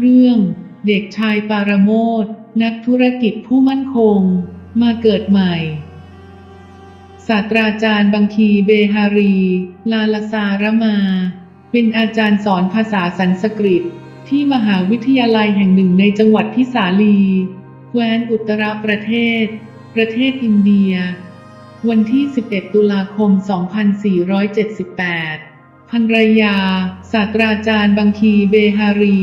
เรื่องเด็กชายปารโมทนักธุรกิจผู้มั่นคง มาเกิดใหม่ ศาสตราจารย์บังคีเบฮารี ลาลาซารมา เป็นอาจารย์สอนภาษาสันสกฤต ที่มหาวิทยาลัยแห่งหนึ่งในจังหวัดพิสาลีแคว้นอุตรประเทศ ประเทศอินเดีย วันที่ 11 ตุลาคม 2478 ภรรยา ศาสตราจารย์บังคีเบฮารี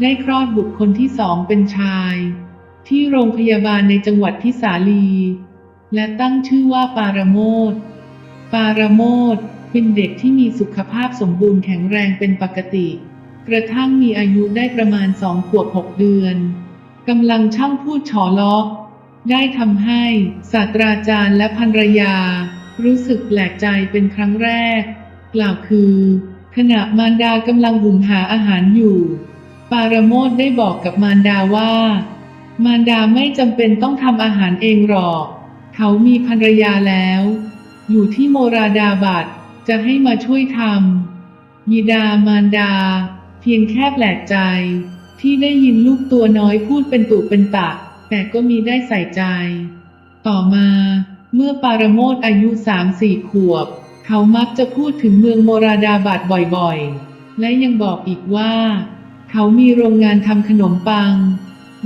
ได้คลอดบุตรคนที่สองเป็นชาย ที่โรงพยาบาลในจังหวัดพิสาลี และตั้งชื่อว่าปารโมทปารโมทเป็นเด็กที่มีสุขภาพสมบูรณ์แข็งแรงเป็นปกติ กระทั่งมีอายุได้ประมาณสองขวบหกเดือนกำลังช่างพูดฉอล้อได้ทำให้ศาสตราจารย์และภรรยา รู้สึกแปลกใจเป็นครั้งแรก กล่าวคือ ขณะมารดากำลังหุงหาอาหารอยู่ ปารโมทได้บอกกับมารดาว่า มารดาไม่จำเป็นต้องทำอาหารเองหรอก เขามีภรรยาแล้ว อยู่ที่โมราดาบัดจะให้มาช่วยทำยิดามารดา เพียงแค่แปลกใจ ที่ได้ยินลูกตัวน้อยพูดเป็นตุเป็นตะ แต่ก็มีได้ใส่ใจ ต่อมาเมื่อปารโมทอายุสามสี่ขวบ เขามักจะพูดถึงเมืองโมราดาบัดบ่อยๆ และยังบอกอีกว่า เขามีโรงงานทำขนมปัง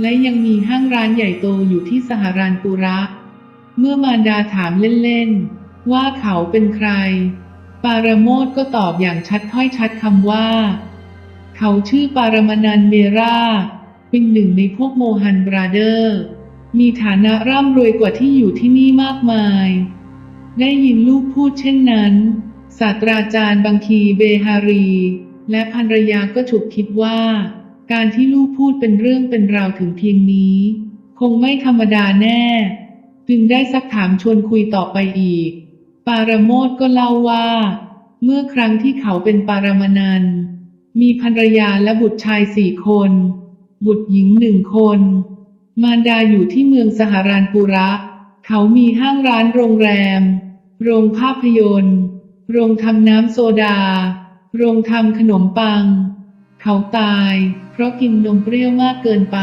และยังมีห้างร้านใหญ่โตอยู่ที่สหรานปุระ เมื่อมารดาถามเล่นๆ ว่าเขาเป็นใคร ปารโมทก็ตอบอย่างชัดถ้อยชัดคำว่า เขาชื่อปารมนันเมราเป็นหนึ่งในพวกโมฮันบราเดอร์ มีฐานะร่ำรวยกว่าที่อยู่ที่นี่มากมาย ได้ยินลูกพูดเช่นนั้นศาสตราจารย์บังคีเบฮารี และภรรยาก็ฉุกคิดว่า การที่ลูกพูดเป็นเรื่องเป็นราวถึงเพียงนี้ คงไม่ธรรมดาแน่ จึงได้ซักถามชวนคุยต่อไปอีก ปารโมทก็เล่าว่า เมื่อครั้งที่เขาเป็นปารมานันมีภรรยาและบุตรชายสี่คน บุตรหญิงหนึ่งคน มารดาอยู่ที่เมืองสหรานปุระ เขามีห้างร้านโรงแรม โรงภาพยนตร์ โรงทำน้ำโซดา โรงทำขนมปัง เขาตาย เพราะกินนมเปรี้ยวมากเกินไป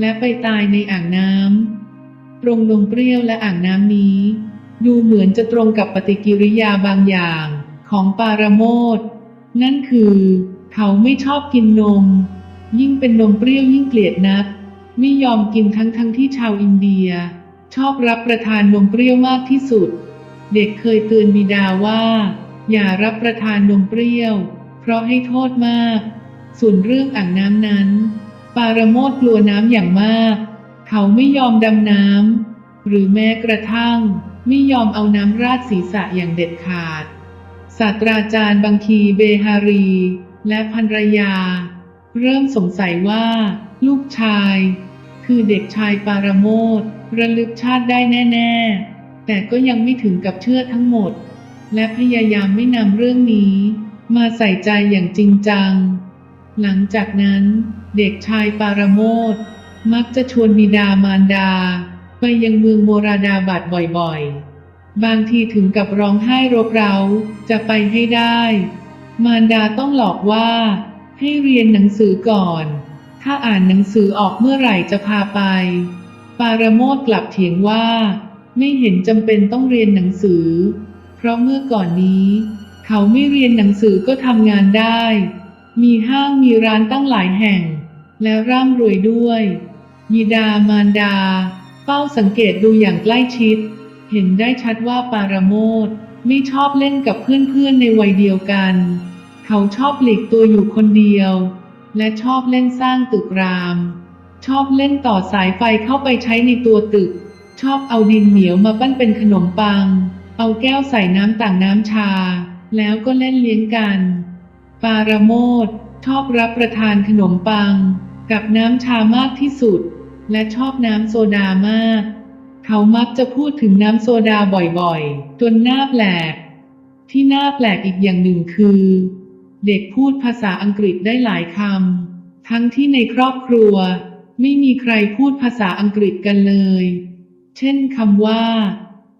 และไปตายในอ่างน้ำตรงนมเปรี้ยวและอ่างน้ำนี้ ดูเหมือนจะตรงกับปฏิกิริยาบางอย่างของปารโมทนั่นคือ เขาไม่ชอบกินนม ยิ่งเป็นนมเปรี้ยวยิ่งเกลียดนัก ไม่ยอมกินทั้งทั้งที่ชาวอินเดีย ชอบรับประทานนมเปรี้ยวมากที่สุด เด็กเคยเตือนบิดาว่า อย่ารับประทานนมเปรี้ยว เพราะให้โทษมาก ส่วนเรื่องอ่างน้ำนั้น ปารโมทกลัวน้ำอย่างมาก เขาไม่ยอมดำน้ำหรือแม้กระทั่ง ไม่ยอมเอาน้ำราดศีรษะอย่างเด็ดขาด ศาสตราจารย์บังคีเบฮารี และภรรยา เริ่มสงสัยว่า ลูกชาย คือเด็กชายปารโมทระลึกชาติได้แน่ ๆ แต่ก็ยังไม่ถึงกับเชื่อทั้งหมด และพยายามไม่นำเรื่องนี้ มาใส่ใจอย่างจริงจัง หลังจากนั้น เด็กชายปารโมทมักจะชวนบิดามารดา ไปยังเมืองโมราดาบัดบ่อยๆ บางทีถึงกับร้องไห้รบเร้าจะไปให้ได้ มารดาต้องหลอกว่า ให้เรียนหนังสือก่อน ถ้าอ่านหนังสือออกเมื่อไหร่จะพาไป ปารโมทกลับเถียงว่า ไม่เห็นจำเป็นต้องเรียนหนังสือ เพราะเมื่อก่อนนี้ เขาไม่เรียนหนังสือก็ทำงานได้ มีห้างมีร้านตั้งหลายแห่ง และร่ำรวยด้วยยิดามารดา เฝ้าสังเกตดูอย่างใกล้ชิด เห็นได้ชัดว่าปารโมทไม่ชอบเล่นกับเพื่อนๆในวัยเดียวกัน เขาชอบหลีกตัวอยู่คนเดียว และชอบเล่นสร้างตึกราม ชอบเล่นต่อสายไฟเข้าไปใช้ในตัวตึก ชอบเอาดินเหนียวมาปั้นเป็นขนมปัง เอาแก้วใส่น้ำต่างน้ำชา แล้วก็เล่นเลี้ยงกัน ปารโมทชอบรับประทานขนมปัง กับน้ำชามากที่สุด และชอบน้ำโซดามาก เขามักจะพูดถึงน้ำโซดาบ่อยๆ จนหน่าแปลก ที่น่าแปลกอีกอย่างหนึ่งคือ เด็กพูดภาษาอังกฤษได้หลายคำ ทั้งที่ในครอบครัว ไม่มีใครพูดภาษาอังกฤษกันเลย เช่นคำว่า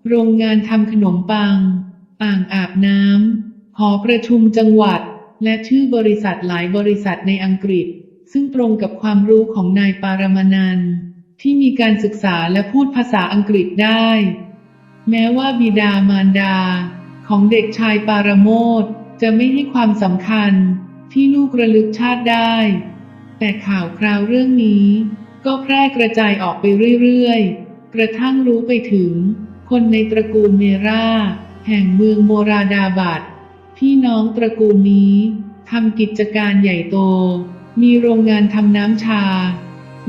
โรงงานทำขนมปัง อ่างอาบน้ำหอประชุมจังหวัด และชื่อบริษัทหลายบริษัทในอังกฤษ ซึ่งตรงกับความรู้ของนายปารมานันที่มีการศึกษาและพูดภาษาอังกฤษได้ แม้ว่าบิดามารดา ของเด็กชายปารโมท จะไม่ให้ความสำคัญที่ลูกระลึกชาติได้ แต่ข่าวคราวเรื่องนี้ ก็แพร่กระจายออกไปเรื่อยๆ กระทั่งรู้ไปถึง คนในตระกูลเมราแห่งเมืองโมราดาบัดพี่น้องตระกูลนี้ทำกิจการใหญ่โต มีโรงงานทำน้ำชา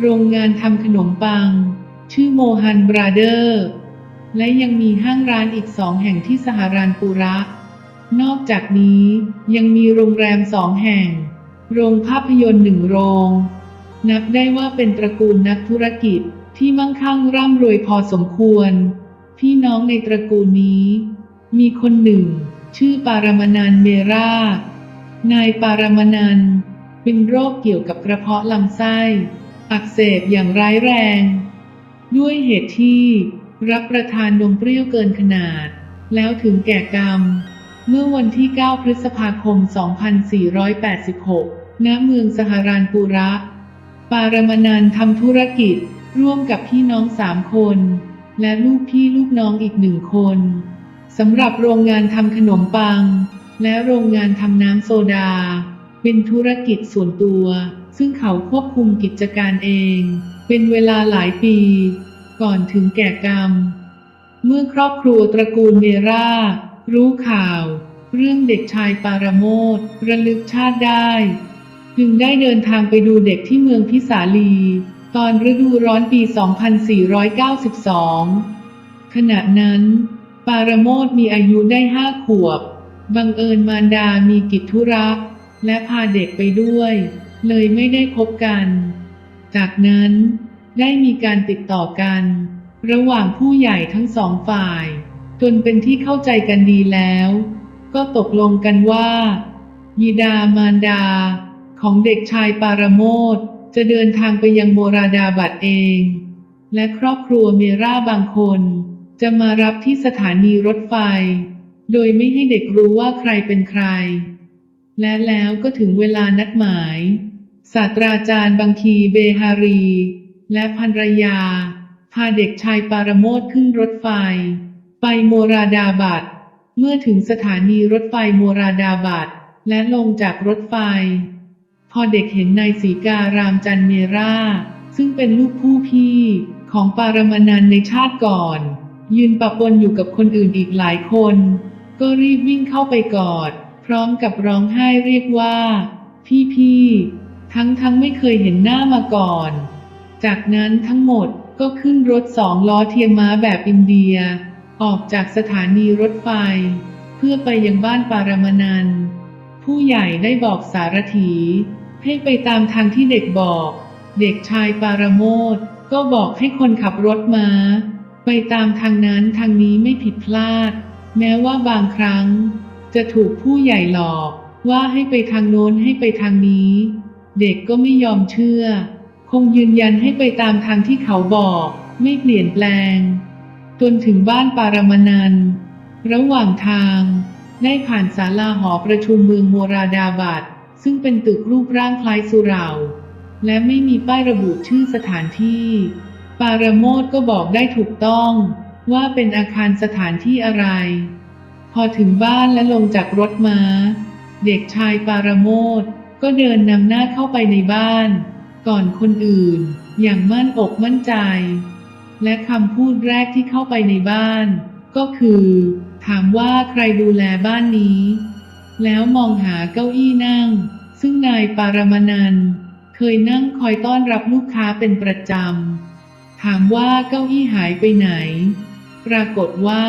โรงงานทำขนมปัง ชื่อโมฮันบราเดอร์ และยังมีห้างร้านอีกสองแห่งที่สหรานปุระ นอกจากนี้ยังมีโรงแรมสองแห่ง โรงภาพยนตร์หนึ่งโรง นับได้ว่าเป็นตระกูลนักธุรกิจที่มั่งคั่งร่ำรวยพอสมควร พี่น้องในตระกูลนี้ มีคนหนึ่ง ชื่อปารมานันเมรา นายปารมานันเป็นโรคเกี่ยวกับกระเพาะลำไส้ อักเสบอย่างร้ายแรง ด้วยเหตุที่รับประทานนมเปรี้ยวเกินขนาด แล้วถึงแก่กรรม เมื่อวันที่ 9 พฤษภาคม 2486 ณ เมืองสหรานปุระ ปารมานันทำธุรกิจ ร่วมกับพี่น้องสามคน และลูกพี่ลูกน้องอีกหนึ่งคนสำหรับโรงงานทำขนมปัง และโรงงานทำน้ำโซดา เป็นธุรกิจส่วนตัว ซึ่งเขาควบคุมกิจการเอง เป็นเวลาหลายปี ก่อนถึงแก่กรรม เมื่อครอบครัวตระกูลเมรา รู้ข่าว เรื่องเด็กชายปารโมทระลึกชาติได้ จึงได้เดินทางไปดูเด็กที่เมืองพิสาลี ตอนฤดูร้อนปี 2492 ขณะนั้น ปารโมทมีอายุได้ห้าขวบ บังเอิญมารดามีกิจธุระและพาเด็กไปด้วย เลยไม่ได้พบกัน จากนั้นได้มีการติดต่อกัน ระหว่างผู้ใหญ่ทั้งสองฝ่าย จนเป็นที่เข้าใจกันดีแล้ว ก็ตกลงกันว่า ยิดามารดา ของเด็กชายปารโมทจะเดินทางไปยังโมราดาบัดเอง และครอบครัวเมราบางคน จะมารับที่สถานีรถไฟ โดยไม่ให้เด็กรู้ว่าใครเป็นใคร และแล้วก็ถึงเวลานัดหมาย ศาสตราจารย์บังคีเบฮารี และภรรยา พาเด็กชายปารโมทขึ้นรถไฟ ไปโมราดาบัดเมื่อถึงสถานีรถไฟโมราดาบัดและลงจากรถไฟ พอเด็กเห็นนายสีการามจันเมรา ซึ่งเป็นลูกผู้พี่ของปารมานันในชาติก่อน ยืนปะปนอยู่กับคนอื่นอีกหลายคน ก็รีบวิ่งเข้าไปกอด พร้อมกับร้องไห้เรียกว่า พี่พี่ทั้งทั้งไม่เคยเห็นหน้ามาก่อน จากนั้นทั้งหมดก็ขึ้นรถสองล้อเทียมม้าแบบอินเดีย ออกจากสถานีรถไฟ เพื่อไปยังบ้านปารมานัน ผู้ใหญ่ได้บอกสารถี ให้ไปตามทางที่เด็กบอก เด็กชายปารโมทก็บอกให้คนขับรถมา้า ไปตามทางนั้นทางนี้ไม่ผิดพลาด แม้ว่าบางครั้ง จะถูกผู้ใหญ่หลอกว่าให้ไปทางโน้นให้ไปทางนี้ เด็กก็ไม่ยอมเชื่อ คงยืนยันให้ไปตามทางที่เขาบอก ไม่เปลี่ยนแปลง จนถึงบ้านปารมานัน ระหว่างทาง ได้ผ่านศาลาหอประชุมเมืองโมราดาบัดซึ่งเป็นตึกรูปร่างคล้ายสุเหราและไม่มีป้ายระบุชื่อสถานที่ ปาราโมทก็บอกได้ถูกต้องว่าเป็นอาคารสถานที่อะไร พอถึงบ้านและลงจากรถมาเด็กชายปาราโมทก็เดินนำหน้าเข้าไปในบ้าน ก่อนคนอื่น อย่างมั่นอกมั่นใจ และคำพูดแรกที่เข้าไปในบ้าน ก็คือ ถามว่าใครดูแลบ้านนี้ แล้วมองหาเก้าอี้นั่ง ซึ่งนายปารมนันเคยนั่งคอยต้อนรับลูกค้าเป็นประจำ ถามว่าเก้าอี้หายไปไหน ปรากฏว่า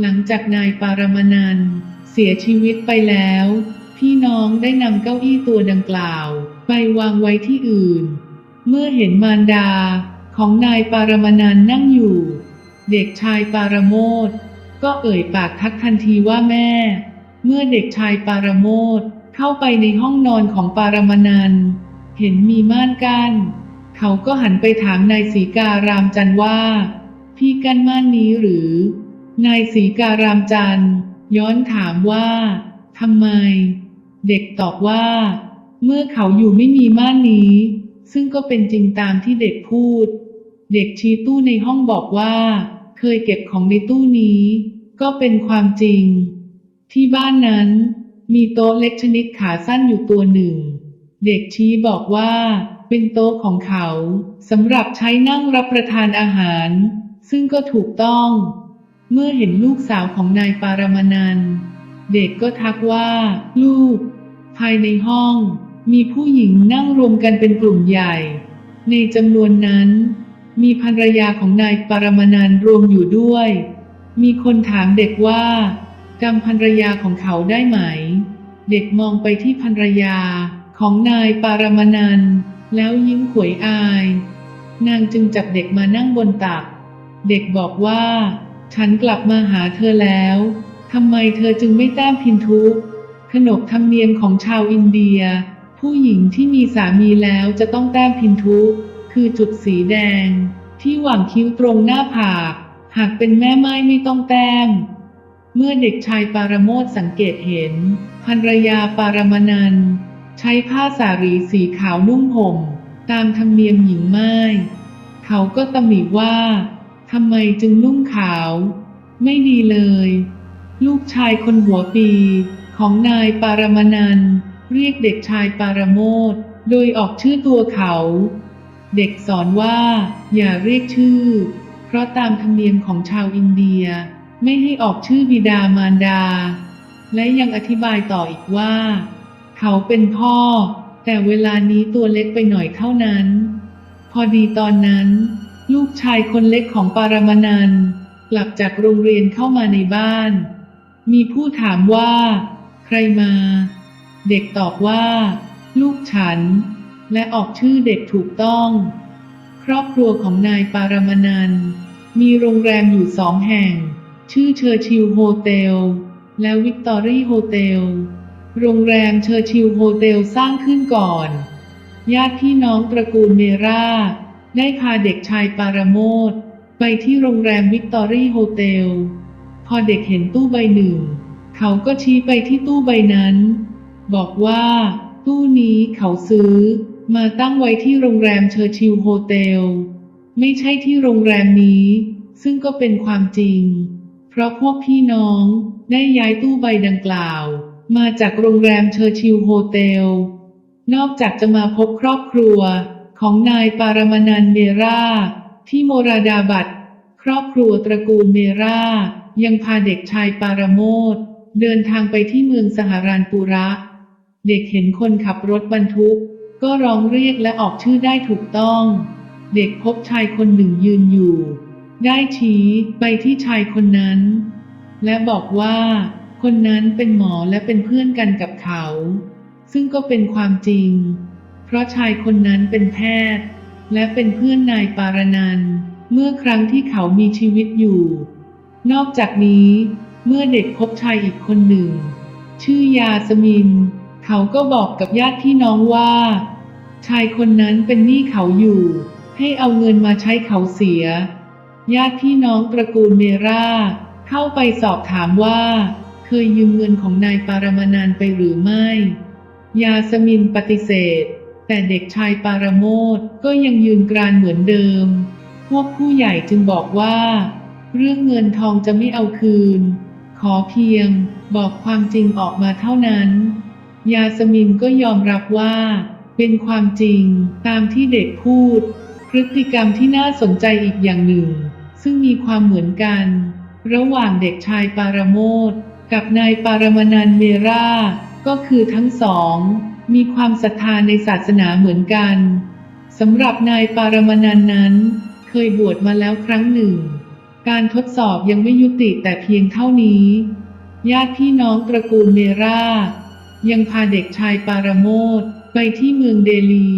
หลังจากนายปารมนันเสียชีวิตไปแล้ว พี่น้องได้นำเก้าอี้ตัวดังกล่าว ไปวางไว้ที่อื่น เมื่อเห็นมารดา ของนายปารมานันท์นั่งอยู่ เด็กชายปารโมทก็เอ่ยปากทักทันทีว่าแม่ เมื่อเด็กชายปารโมทเข้าไปในห้องนอนของปารมานันเห็นมีม่านกัน้นเขาก็หันไปถามนายสีการามจันว่า พี่กั้นม่านนี้หรือ นายสีการามจันย้อนถามว่าทำไม เด็กตอบว่า เมื่อเขาอยู่ไม่มีม่านนี้ ซึ่งก็เป็นจริงตามที่เด็กพูด เด็กชี้ตู้ในห้องบอกว่า เคยเก็บของในตู้นี้ ก็เป็นความจริง ที่บ้านนั้น มีโต๊ะเล็กชนิดขาสั้นอยู่ตัวหนึ่ง เด็กชี้บอกว่า เป็นโต๊ะของเขาสำหรับใช้นั่งรับประทานอาหาร ซึ่งก็ถูกต้อง เมื่อเห็นลูกสาวของนายปารมานันเด็กก็ทักว่า ลูก ภายในห้อง มีผู้หญิงนั่งรวมกันเป็นกลุ่มใหญ่ ในจำนวนนั้น มีภรรยาของนายปารมานันรวมอยู่ด้วย มีคนถามเด็กว่าจำภรรยาของเขาได้ไหม เด็กมองไปที่ภรรยาของนายปารมานันแล้วยิ้มขวยอาย นางจึงจับเด็กมานั่งบนตัก เด็กบอกว่า ฉันกลับมาหาเธอแล้วทำไมเธอจึงไม่แต้มพินทุกขนบธรรมเนียมของชาวอินเดีย ผู้หญิงที่มีสามีแล้วจะต้องแต้มพินทุคือจุดสีแดง ที่หว่างคิ้วตรงหน้าผาก หากเป็นแม่ไม้ไม่ต้องแต้ม เมื่อเด็กชายปารโมทสังเกตเห็นภรรยาปารมนันใช้ผ้าสารีสีขาวนุ่งห่ม ตามธรรมเนียมหญิงไม้เขาก็ตำหนิว่าทำไมจึงนุ่งขาว ไม่ดีเลย ลูกชายคนหัวปีของนายปารมนันท เรียกเด็กชายปารโมทโดยออกชื่อตัวเขา เด็กสอนว่า อย่าเรียกชื่อ เพราะตามธรรมเนียมของชาวอินเดีย ไม่ให้ออกชื่อบิดามารดา และยังอธิบายต่ออีกว่า เขาเป็นพ่อ แต่เวลานี้ตัวเล็กไปหน่อยเท่านั้น พอดีตอนนั้น ลูกชายคนเล็กของปารมานันกลับจากโรงเรียนเข้ามาในบ้าน มีผู้ถามว่า ใครมา เด็กตอบว่า ลูกฉัน และออกชื่อเด็กถูกต้อง ครอบครัวของนายปารมานันมีโรงแรมอยู่สองแห่ง ชื่อเชอร์ชิลโฮเทลและวิกตอรี่โฮเทลโรงแรมเชอร์ชิลโฮเทลสร้างขึ้นก่อน ญาติพี่น้องตระกูลเมราได้พาเด็กชายปารโมทไปที่โรงแรมวิกตอรี่โฮเทลพอเด็กเห็นตู้ใบหนึ่ง เขาก็ชี้ไปที่ตู้ใบนั้น บอกว่า ตู้นี้เขาซื้อ มาตั้งไว้ที่โรงแรมเชอร์ชิลโฮเทล ไม่ใช่ที่โรงแรมนี้ ซึ่งก็เป็นความจริง เพราะพวกพี่น้องได้ย้ายตู้ใบดังกล่าว มาจากโรงแรมเชอร์ชิลโฮเทล นอกจากจะมาพบครอบครัวของนายปารมานันเมราที่โมราดาบัดครอบครัวตระกูลเมรา ยังพาเด็กชายปารโมทเดินทางไปที่เมืองสหรานปุระ เด็กเห็นคนขับรถบรรทุก ก็ร้องเรียกและออกชื่อได้ถูกต้อง เด็กพบชายคนหนึ่งยืนอยู่ ได้ชี้ไปที่ชายคนนั้น และบอกว่า คนนั้นเป็นหมอและเป็นเพื่อนกันกับเขา ซึ่งก็เป็นความจริง เพราะชายคนนั้นเป็นแพทย์ และเป็นเพื่อนนายปารนันเมื่อครั้งที่เขามีชีวิตอยู่ นอกจากนี้ เมื่อเด็กพบชายอีกคนหนึ่ง ชื่อยาสมิน เขาก็บอกกับญาติพี่น้องว่า ชายคนนั้นเป็นหนี้เขาอยู่ ให้เอาเงินมาใช้เขาเสีย ญาติพี่น้องตระกูลเมราเข้าไปสอบถามว่า เคยยืมเงินของนายปารมานันไปหรือไม่ ยาสมินปฏิเสธ แต่เด็กชายปารโมทก็ยังยืนกรานเหมือนเดิม พวกผู้ใหญ่จึงบอกว่า เรื่องเงินทองจะไม่เอาคืน ขอเพียงบอกความจริงออกมาเท่านั้น ยาสมินก็ยอมรับว่า เป็นความจริงตามที่เด็กพูด พฤติกรรมที่น่าสนใจอีกอย่างหนึ่ง ซึ่งมีความเหมือนกัน ระหว่างเด็กชายปารโมทกับนายปารมานันเมราก็คือทั้งสอง มีความศรัทธาในศาสนาเหมือนกันสำหรับนายปารมานันนั้น เคยบวชมาแล้วครั้งหนึ่ง การทดสอบยังไม่ยุติแต่เพียงเท่านี้ ญาติพี่น้องตระกูลเมรา ยังพาเด็กชายปารโมทไปที่เมืองเดลี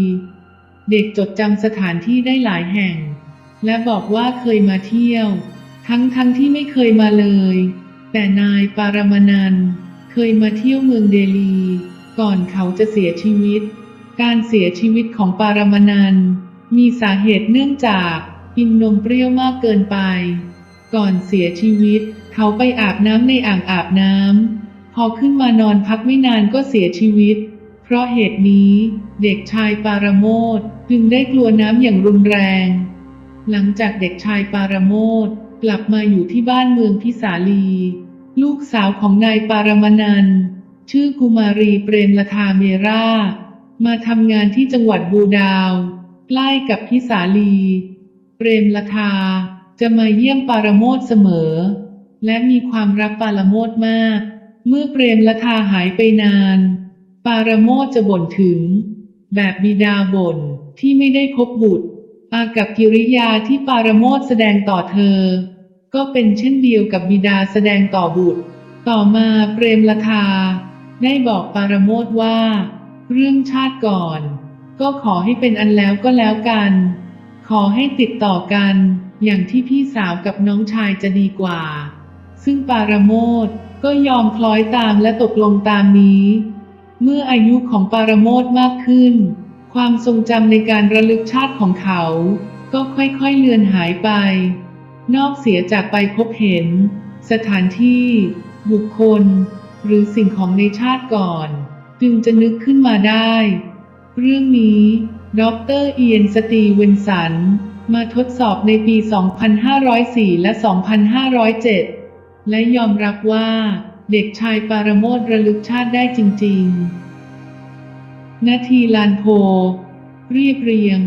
เด็กจดจำสถานที่ได้หลายแห่ง และบอกว่าเคยมาเที่ยว ทั้งทั้งที่ไม่เคยมาเลย แต่นายปารมานันเคยมาเที่ยวเมืองเดลี ก่อนเขาจะเสียชีวิต การเสียชีวิตของปารมานันมีสาเหตุเนื่องจากกินนมเปรี้ยวมากเกินไป ก่อนเสียชีวิต เขาไปอาบน้ำในอ่างอาบน้ำ พอขึ้นมานอนพักไม่นานก็เสียชีวิต เพราะเหตุนี้เด็กชายปารโมทจึงได้กลัวน้ำอย่างรุนแรง หลังจากเด็กชายปารโมทกลับมาอยู่ที่บ้านเมืองพิสาลี ลูกสาวของนายปารมนันชื่อกุมารีเปรมลทาเมรามาทำงานที่จังหวัดบูดาวใกล้กับพิสาลี เปรมลทาจะมาเยี่ยมปารโมทเสมอ และมีความรักปารโมทมาก เมื่อเปรมละทาหายไปนาน ปาราโมทจะบ่นถึง แบบบิดาบ่นที่ไม่ได้พบบุตร อากับกิริยาที่ปาราโมทแสดงต่อเธอ ก็เป็นเช่นเดียวกับบิดาแสดงต่อบุตร ต่อมาเปรมละทา ได้บอกปาราโมทว่า เรื่องชาติก่อน ก็ขอให้เป็นอันแล้วก็แล้วกัน ขอให้ติดต่อกัน อย่างที่พี่สาวกับน้องชายจะดีกว่า ซึ่งปาราโมท ก็ยอมคล้อยตามและตกลงตามนี้ เมื่ออายุของปาราโมทมากขึ้น ความทรงจำในการระลึกชาติของเขา ก็ค่อยๆเลือนหายไป นอกเสียจากไปพบเห็น สถานที่ บุคคล หรือสิ่งของในชาติก่อน จึงจะนึกขึ้นมาได้ เรื่องนี้ดรเอียนสตีเวนสัน มาทดสอบในปี 2504 และ 2507 และยอมรับว่า เด็กชายปารโมทระลึกชาติได้จริง ๆ นาทีลานโพ เรียบเรียง